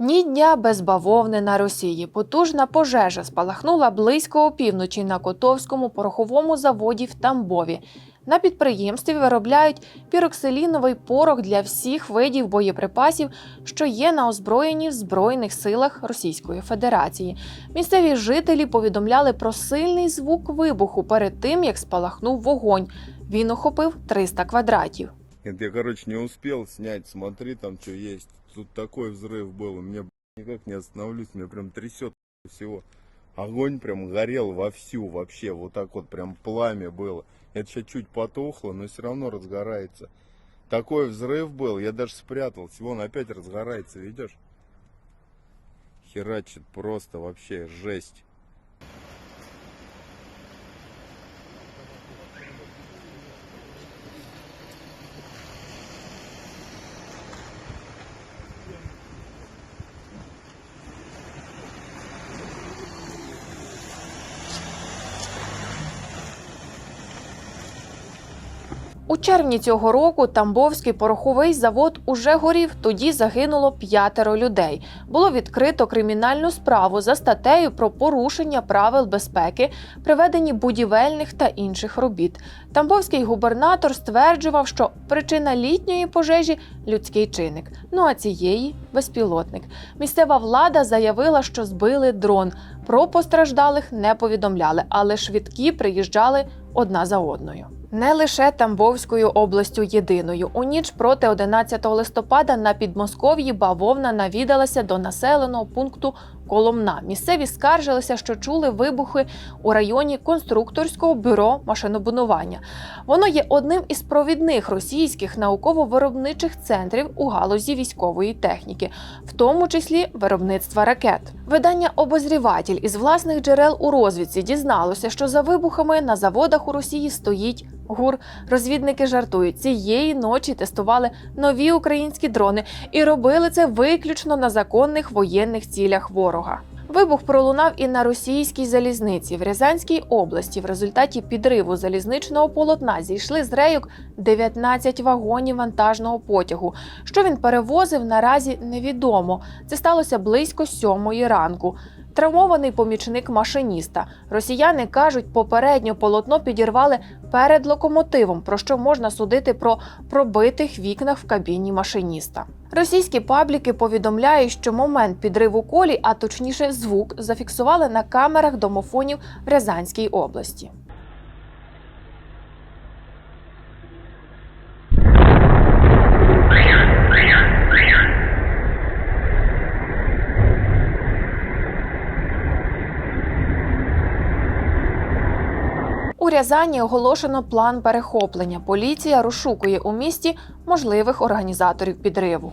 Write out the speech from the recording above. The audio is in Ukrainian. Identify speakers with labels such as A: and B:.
A: Ні дня без бавовни на Росії. Потужна пожежа спалахнула близько опівночі на Котовському пороховому заводі в Тамбові. На підприємстві виробляють піроксиліновий порох для всіх видів боєприпасів, що є на озброєнні в Збройних силах Російської Федерації. Місцеві жителі повідомляли про сильний звук вибуху перед тим, як спалахнув вогонь. Він охопив 300 квадратів.
B: Я, короче, не успел снять, смотри, там что есть. Тут такой взрыв был, б***ь, никак не остановлюсь, меня прям трясет всего. Огонь прям горел вовсю вообще, вот так вот прям пламя было. Это сейчас чуть потухло, но все равно разгорается. Такой взрыв был, я даже спрятался, вон опять разгорается, видишь? Херачит просто вообще жесть.
A: У червні цього року Тамбовський пороховий завод уже горів. Тоді загинуло п'ятеро людей. Було відкрито кримінальну справу за статтею про порушення правил безпеки при веденні будівельних та інших робіт. Тамбовський губернатор стверджував, що причина літньої пожежі людський чинник. Ну а цієї безпілотник. Місцева влада заявила, що збили дрон. Про постраждалих не повідомляли, але швидкі приїжджали одна за одною. Не лише Тамбовською областю єдиною. У ніч проти 11 листопада на Підмосков'ї бавовна навідалася до населеного пункту Коломна. Місцеві скаржилися, що чули вибухи у районі конструкторського бюро машинобудування. Воно є одним із провідних російських науково-виробничих центрів у галузі військової техніки, в тому числі виробництва ракет. Видання Обозріватель із власних джерел у розвідці дізналося, що за вибухами на заводах у Росії стоїть гур. Розвідники жартують, цієї ночі тестували нові українські дрони і робили це виключно на законних воєнних цілях ворога. Вибух пролунав і на російській залізниці в Рязанській області. В результаті підриву залізничного полотна зійшли з рейок 19 вагонів вантажного потягу. Що він перевозив, наразі невідомо. Це сталося близько сьомої ранку. Травмований помічник машиніста. Росіяни кажуть, попередньо полотно підірвали перед локомотивом, про що можна судити про пробитих вікнах в кабіні машиніста. Російські пабліки повідомляють, що момент підриву колі, а точніше звук, зафіксували на камерах домофонів в Рязанській області. У Рязані оголошено план перехоплення. Поліція розшукує у місті можливих організаторів підриву.